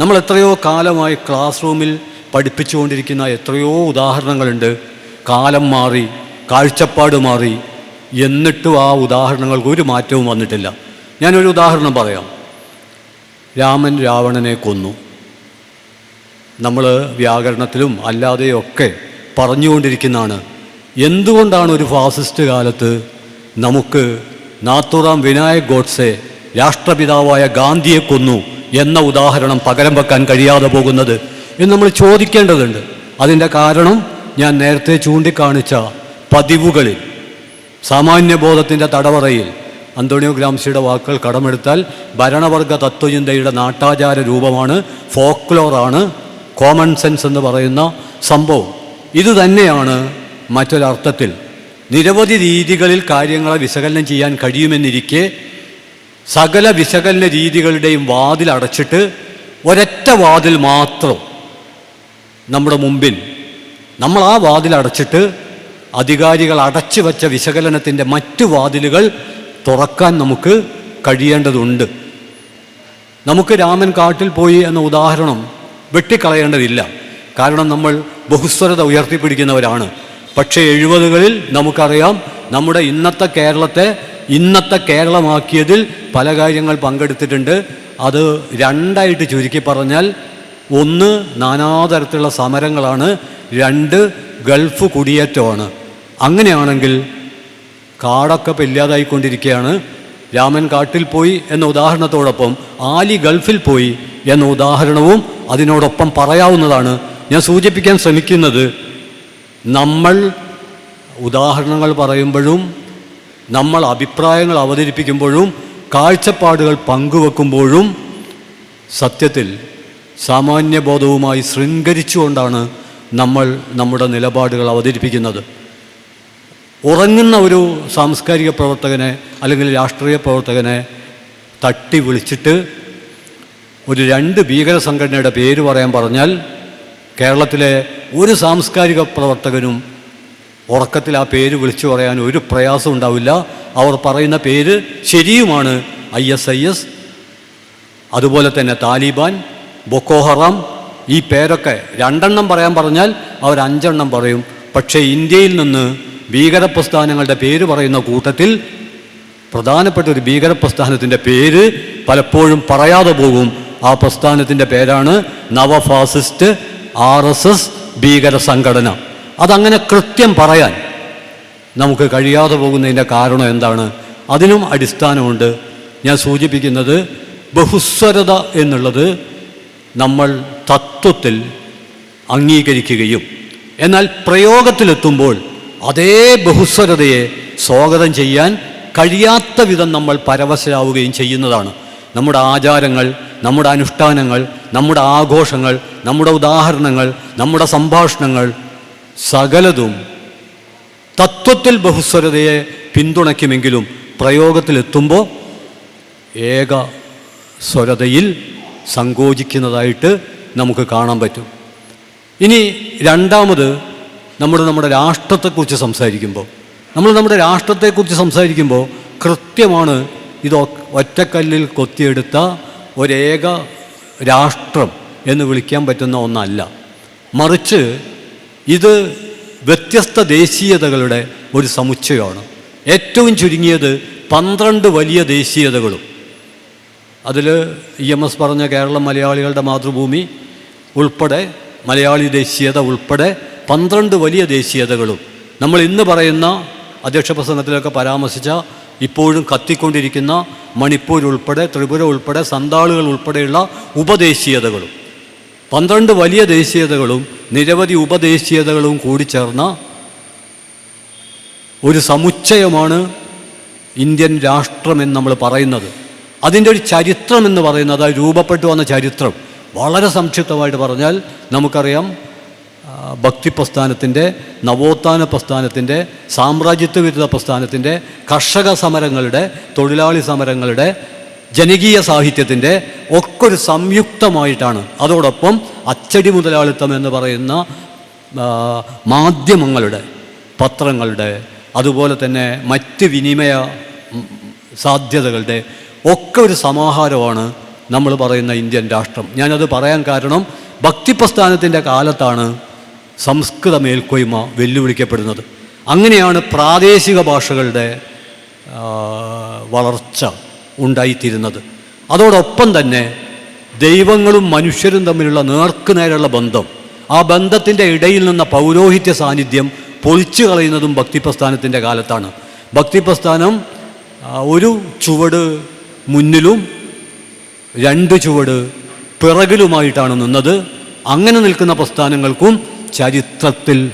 നമ്മൾ എത്രയോ കാലമായി ക്ലാസ് റൂമിൽ പഠിപ്പിച്ചുകൊണ്ടിരിക്കുന്ന എത്രയോ ഉദാഹരണങ്ങളുണ്ട്. കാലം മാറി കാഴ്ചപ്പാട് മാറി. എന്നിട്ടും ആ ഉദാഹരണങ്ങൾക്ക് ഒരു മാറ്റവും വന്നിട്ടില്ല. ഞാനൊരു ഉദാഹരണം പറയാം. രാമൻ രാവണനെ കൊന്നു. നമ്മൾ വ്യാകരണത്തിലും അല്ലാതെയൊക്കെ പറഞ്ഞുകൊണ്ടിരിക്കുന്നതാണ്. എന്തുകൊണ്ടാണ് ഒരു ഫാസിസ്റ്റ് കാലത്ത് നമുക്ക് നാത്തുറാം വിനായക് ഗോഡ്സെ രാഷ്ട്രപിതാവായ ഗാന്ധിയെ കൊന്നു? എന്ന ഉദാഹരണം പകരം വെക്കാൻ കഴിയാതെ പോകുന്നത് എന്ന് നമ്മൾ ചോദിക്കേണ്ടതുണ്ട്. അതിന്റെ കാരണം ഞാൻ നേരത്തെ ചൂണ്ടിക്കാണിച്ച പതിവുകളിൽ സാമാന്യബോധത്തിന്റെ തടവറയിൽ അന്തോണിയോ ഗ്രാംസിയുടെ വാക്കുകൾ കടമെടുത്താൽ ഭരണവർഗ തത്വചിന്തയുടെ നാട്ടാചാര രൂപമാണ് ഫോക്ലോറാണ് കോമൺ സെൻസ് എന്ന് പറയുന്ന സംഭവം. ഇത് തന്നെയാണ് മറ്റൊരർത്ഥത്തിൽ. നിരവധി രീതികളിൽ കാര്യങ്ങളെ വിശകലനം ചെയ്യാൻ കഴിയുമെന്നിരിക്കെ സകല വിശകലന രീതികളുടെയും വാതിൽ അടച്ചിട്ട് ഒരൊറ്റ വാതിൽ മാത്രം നമ്മുടെ മുമ്പിൽ നമ്മൾ ആ വാതിൽ അടച്ചിട്ട് അധികാരികൾ അടച്ചു വച്ച വിശകലനത്തിന്റെ മറ്റു വാതിലുകൾ തുറക്കാൻ നമുക്ക് കഴിയേണ്ടതുണ്ട്. നമുക്ക് രാമൻ കാട്ടിൽ പോയി എന്ന ഉദാഹരണം വെട്ടിക്കളയേണ്ടതില്ല. കാരണം നമ്മൾ ബഹുസ്വരത ഉയർത്തിപ്പിടിക്കുന്നവരാണ്. പക്ഷേ എഴുപതുകളിൽ നമുക്കറിയാം നമ്മുടെ ഇന്നത്തെ കേരളത്തെ ഇന്നത്തെ കേരളമാക്കിയതിൽ പല കാര്യങ്ങൾ പങ്കെടുത്തിട്ടുണ്ട്. അത് രണ്ടായിട്ട് ചുരുക്കി പറഞ്ഞാൽ ഒന്ന് നാനാതരത്തിലുള്ള സമരങ്ങളാണ് രണ്ട് ഗൾഫ് കുടിയേറ്റമാണ്. അങ്ങനെയാണെങ്കിൽ കാടൊക്കെ ഇല്ലാതായിക്കൊണ്ടിരിക്കുകയാണ് രാമൻ കാട്ടിൽ പോയി എന്ന ഉദാഹരണത്തോടൊപ്പം ആലി ഗൾഫിൽ പോയി എന്ന ഉദാഹരണവും അതിനോടൊപ്പം പറയാവുന്നതാണ്. ഞാൻ സൂചിപ്പിക്കാൻ ശ്രമിക്കുന്നത് നമ്മൾ ഉദാഹരണങ്ങൾ പറയുമ്പോഴും നമ്മൾ അഭിപ്രായങ്ങൾ അവതരിപ്പിക്കുമ്പോഴും കാഴ്ചപ്പാടുകൾ പങ്കുവെക്കുമ്പോഴും സത്യത്തിൽ സാമാന്യബോധവുമായി ശൃംഖരിച്ചുകൊണ്ടാണ് നമ്മൾ നമ്മുടെ നിലപാടുകൾ അവതരിപ്പിക്കുന്നത്. ഉറങ്ങുന്ന ഒരു സാംസ്കാരിക പ്രവർത്തകനെ അല്ലെങ്കിൽ രാഷ്ട്രീയ പ്രവർത്തകനെ തട്ടി വിളിച്ചിട്ട് ഒരു രണ്ട് ഭീകര സംഘടനയുടെ പേര് പറയാൻ പറഞ്ഞാൽ കേരളത്തിലെ ഒരു സാംസ്കാരിക പ്രവർത്തകനും ഉറക്കത്തിൽ ആ പേര് വിളിച്ചു പറയാൻ ഒരു പ്രയാസം ഉണ്ടാവില്ല. അവർ പറയുന്ന പേര് ശരിയുമാണ്. I S I S. അതുപോലെ തന്നെ താലിബാൻ ബൊക്കോഹറാം ഈ പേരൊക്കെ രണ്ടെണ്ണം പറയാൻ പറഞ്ഞാൽ അവർ അഞ്ചെണ്ണം പറയും. പക്ഷേ ഇന്ത്യയിൽ നിന്ന് ഭീകര പ്രസ്ഥാനങ്ങളുടെ പേര് പറയുന്ന കൂട്ടത്തിൽ പ്രധാനപ്പെട്ട ഒരു ഭീകര പ്രസ്ഥാനത്തിന്റെ പേര് പലപ്പോഴും പറയാതെ പോകും. ആ പ്രസ്ഥാനത്തിന്റെ പേരാണ് നവഫാസിസ്റ്റ് ആർ എസ് എസ് ഭീകര സംഘടന അതങ്ങനെ കൃത്യം പറയാൻ നമുക്ക് കഴിയാതെ പോകുന്നതിന്റെ കാരണം എന്താണ്? അതിനും അടിസ്ഥാനമുണ്ട്. ഞാൻ സൂചിപ്പിക്കുന്നത് ബഹുസ്വരത എന്നുള്ളത് നമ്മൾ തത്വത്തിൽ അംഗീകരിക്കുകയും എന്നാൽ പ്രയോഗത്തിലെത്തുമ്പോൾ അതേ ബഹുസ്വരതയെ സ്വാഗതം ചെയ്യാൻ കഴിയാത്ത വിധം നമ്മൾ പരവശരാവുകയും ചെയ്യുന്നതാണ്. നമ്മുടെ ആചാരങ്ങൾ നമ്മുടെ അനുഷ്ഠാനങ്ങൾ നമ്മുടെ ആഘോഷങ്ങൾ നമ്മുടെ ഉദാഹരണങ്ങൾ നമ്മുടെ സംഭാഷണങ്ങൾ സകലതും തത്വത്തിൽ ബഹുസ്വരതയെ പിന്തുണയ്ക്കുമെങ്കിലും പ്രയോഗത്തിലെത്തുമ്പോൾ ഏക സ്വരതയിൽ സങ്കോചിക്കുന്നതായിട്ട് നമുക്ക് കാണാൻ പറ്റും. ഇനി രണ്ടാമത് നമ്മൾ നമ്മുടെ രാഷ്ട്രത്തെക്കുറിച്ച് സംസാരിക്കുമ്പോൾ നമ്മൾ നമ്മുടെ രാഷ്ട്രത്തെക്കുറിച്ച് സംസാരിക്കുമ്പോൾ കൃത്യമാണ് ഇത് ഒറ്റക്കല്ലിൽ കൊത്തിയെടുത്ത ഒരേക രാഷ്ട്രം എന്ന് വിളിക്കാൻ പറ്റുന്ന ഒന്നല്ല. മറിച്ച് ഇത് വ്യത്യസ്ത ദേശീയതകളുടെ ഒരു സമുച്ചയമാണ്. ഏറ്റവും ചുരുങ്ങിയത് പന്ത്രണ്ട് വലിയ ദേശീയതകളും. അതിൽ ഇ എം എസ് പറഞ്ഞ കേരള മലയാളികളുടെ മാതൃഭൂമി ഉൾപ്പെടെ മലയാളി ദേശീയത ഉൾപ്പെടെ പന്ത്രണ്ട് വലിയ ദേശീയതകളും. നമ്മൾ ഇന്ന് പറയുന്ന അധ്യക്ഷ പ്രസംഗത്തിലൊക്കെ പരാമർശിച്ച ഇപ്പോഴും കത്തിക്കൊണ്ടിരിക്കുന്ന മണിപ്പൂർ ഉൾപ്പെടെ ത്രിപുര ഉൾപ്പെടെ സന്താളുകൾ ഉൾപ്പെടെയുള്ള ഉപദേശീയതകളും. പന്ത്രണ്ട് വലിയ ദേശീയതകളും നിരവധി ഉപദേശീയതകളും കൂടിച്ചേർന്ന ഒരു സമുച്ചയമാണ് ഇന്ത്യൻ രാഷ്ട്രമെന്ന് നമ്മൾ പറയുന്നത്. അതിന്റെ ഒരു ചരിത്രം എന്ന് പറയുന്നത് രൂപപ്പെട്ടു വന്ന ചരിത്രം. വളരെ സംക്ഷിപ്തമായിട്ട് പറഞ്ഞാൽ നമുക്കറിയാം ഭക്തി പ്രസ്ഥാനത്തിന്റെ നവോത്ഥാന പ്രസ്ഥാനത്തിന്റെ സാമ്രാജ്യത്വ വിരുദ്ധ പ്രസ്ഥാനത്തിന്റെ കർഷക സമരങ്ങളുടെ തൊഴിലാളി സമരങ്ങളുടെ ജനകീയ സാഹിത്യത്തിന്റെ ഒക്കെ ഒരു സംയുക്തമായിട്ടാണ്. അതോടൊപ്പം അച്ചടി മുതലാളിത്തം എന്ന് പറയുന്ന മാധ്യമങ്ങളുടെ പത്രങ്ങളുടെ അതുപോലെ തന്നെ മറ്റ് വിനിമയ സാധ്യതകളുടെ ഒക്കെ ഒരു സമാഹാരമാണ് നമ്മൾ പറയുന്ന ഇന്ത്യൻ രാഷ്ട്രം. ഞാനത് പറയാൻ കാരണം ഭക്തിപ്രസ്ഥാനത്തിന്റെ കാലത്താണ് സംസ്കൃത മേൽക്കോയ്മ വെല്ലുവിളിക്കപ്പെടുന്നത്. അങ്ങനെയാണ് പ്രാദേശിക ഭാഷകളുടെ വളർച്ച. ഉണ്ടായിത്തീരുന്നത്. അതോടൊപ്പം തന്നെ ദൈവങ്ങളും മനുഷ്യരും തമ്മിലുള്ള നേർക്കുനേരുള്ള ബന്ധം ആ ബന്ധത്തിന്റെ ഇടയിൽ നിന്ന പൗരോഹിത്യ സാന്നിധ്യം പൊളിച്ചു കളയുന്നതും ഭക്തിപ്രസ്ഥാനത്തിന്റെ കാലത്താണ്. ഭക്തിപ്രസ്ഥാനം ഒരു ചുവട് മുന്നിലും രണ്ട് ചുവട് പിറകിലുമായിട്ടാണ് നിന്നത്. അങ്ങനെ നിൽക്കുന്ന പ്രസ്ഥാനങ്ങൾക്കും ചരിത്രത്തിൽ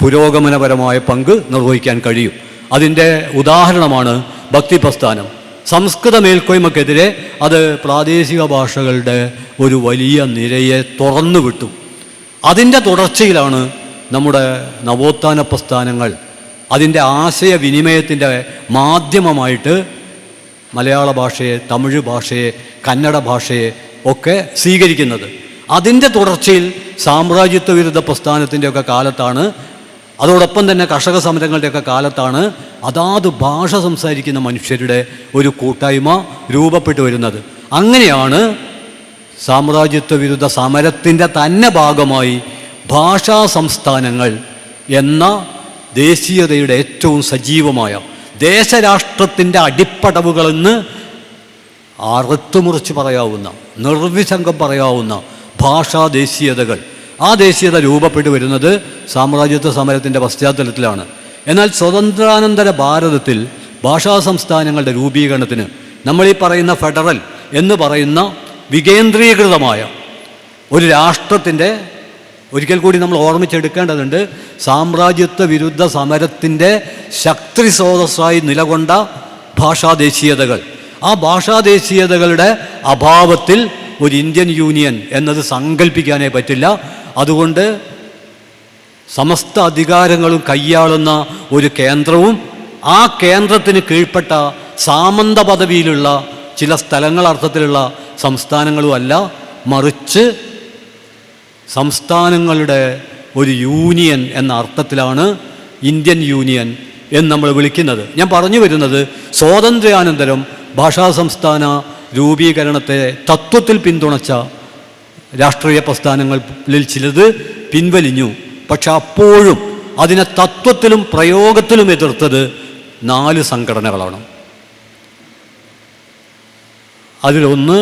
പുരോഗമനപരമായ പങ്ക് നിർവഹിക്കാൻ കഴിയും. അതിന്റെ ഉദാഹരണമാണ് ഭക്തി പ്രസ്ഥാനം സംസ്കൃത മേൽക്കോയ്മക്കെതിരെ അത് പ്രാദേശിക ഭാഷകളുടെ ഒരു വലിയ നിരയെ തുറന്നു വിട്ടു. അതിന്റെ തുടർച്ചയിലാണ് നമ്മുടെ നവോത്ഥാന പ്രസ്ഥാനങ്ങൾ അതിന്റെ ആശയവിനിമയത്തിന്റെ മാധ്യമമായിട്ട് മലയാള ഭാഷയെ തമിഴ് ഭാഷയെ കന്നഡ ഭാഷയെ ഒക്കെ സ്വീകരിക്കുന്നത്. അതിന്റെ തുടർച്ചയിൽ സാമ്രാജ്യത്വ വിരുദ്ധ പ്രസ്ഥാനത്തിന്റെയൊക്കെ കാലത്താണ് അതോടൊപ്പം തന്നെ കർഷക സമരങ്ങളുടെയൊക്കെ കാലത്താണ് അതാത് ഭാഷ സംസാരിക്കുന്ന മനുഷ്യരുടെ ഒരു കൂട്ടായ്മ രൂപപ്പെട്ടു വരുന്നത്. അങ്ങനെയാണ് സാമ്രാജ്യത്വ വിരുദ്ധ സമരത്തിന്റെ തന്നെ ഭാഗമായി ഭാഷാ സംസ്ഥാനങ്ങൾ എന്ന ദേശീയതയുടെ ഏറ്റവും സജീവമായ ദേശരാഷ്ട്രത്തിന്റെ അടിപ്പടവുകളെന്ന് അറുത്തുമുറിച്ച് പറയാവുന്ന നിർവിസംഗം പറയാവുന്ന ഭാഷാ ദേശീയതകൾ ആ ദേശീയത രൂപപ്പെട്ടു വരുന്നത് സാമ്രാജ്യത്വ സമരത്തിന്റെ പശ്ചാത്തലത്തിലാണ്. എന്നാൽ സ്വതന്ത്രാനന്തര ഭാരതത്തിൽ ഭാഷാ സംസ്ഥാനങ്ങളുടെ രൂപീകരണത്തിന് നമ്മൾ ഈ പറയുന്ന ഫെഡറൽ എന്ന് പറയുന്ന വികേന്ദ്രീകൃതമായ ഒരു രാഷ്ട്രത്തിന്റെ ഒരിക്കൽ കൂടി നമ്മൾ ഓർമ്മിച്ചെടുക്കേണ്ടതുണ്ട് സാമ്രാജ്യത്വ വിരുദ്ധ സമരത്തിന്റെ ശക്തി സ്രോതസ്സായി നിലകൊണ്ട ഭാഷാദേശീയതകൾ ആ ഭാഷാദേശീയതകളുടെ അഭാവത്തിൽ ഒരു ഇന്ത്യൻ യൂണിയൻ എന്നത് സങ്കല്പിക്കാനേ പറ്റില്ല. അതുകൊണ്ട് സമസ്ത അധികാരങ്ങളും കൈയാളുന്ന ഒരു കേന്ദ്രവും ആ കേന്ദ്രത്തിന് കീഴ്പ്പെട്ട സാമന്ത പദവിയിലുള്ള ചില സ്ഥലങ്ങൾ അർത്ഥത്തിലുള്ള സംസ്ഥാനങ്ങളും അല്ല മറിച്ച് സംസ്ഥാനങ്ങളുടെ ഒരു യൂണിയൻ എന്ന അർത്ഥത്തിലാണ് ഇന്ത്യൻ യൂണിയൻ എന്ന് നമ്മൾ വിളിക്കുന്നത്. ഞാൻ പറഞ്ഞു വരുന്നത് സ്വാതന്ത്ര്യാനന്തരം ഭാഷാ സംസ്ഥാന രൂപീകരണത്തെ തത്വത്തിൽ പിന്തുണച്ച രാഷ്ട്രീയ പ്രസ്ഥാനങ്ങളിൽ ചിലത് പിൻവലിഞ്ഞു. പക്ഷെ അപ്പോഴും അതിനെ തത്വത്തിലും പ്രയോഗത്തിലും എതിർത്തത് നാല് സംഘടനകളാണ്. അതിലൊന്ന്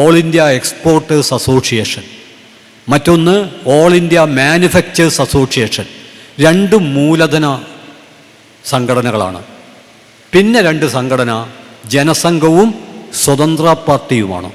ഓൾ ഇന്ത്യ എക്സ്പോർട്ടേഴ്സ് അസോസിയേഷൻ മറ്റൊന്ന് ഓൾ ഇന്ത്യ മാനുഫാക്ചേഴ്സ് അസോസിയേഷൻ രണ്ടും മൂലധന സംഘടനകളാണ്. പിന്നെ രണ്ട് സംഘടന ജനസംഘവും സ്വതന്ത്ര പാർട്ടിയുമാണ്.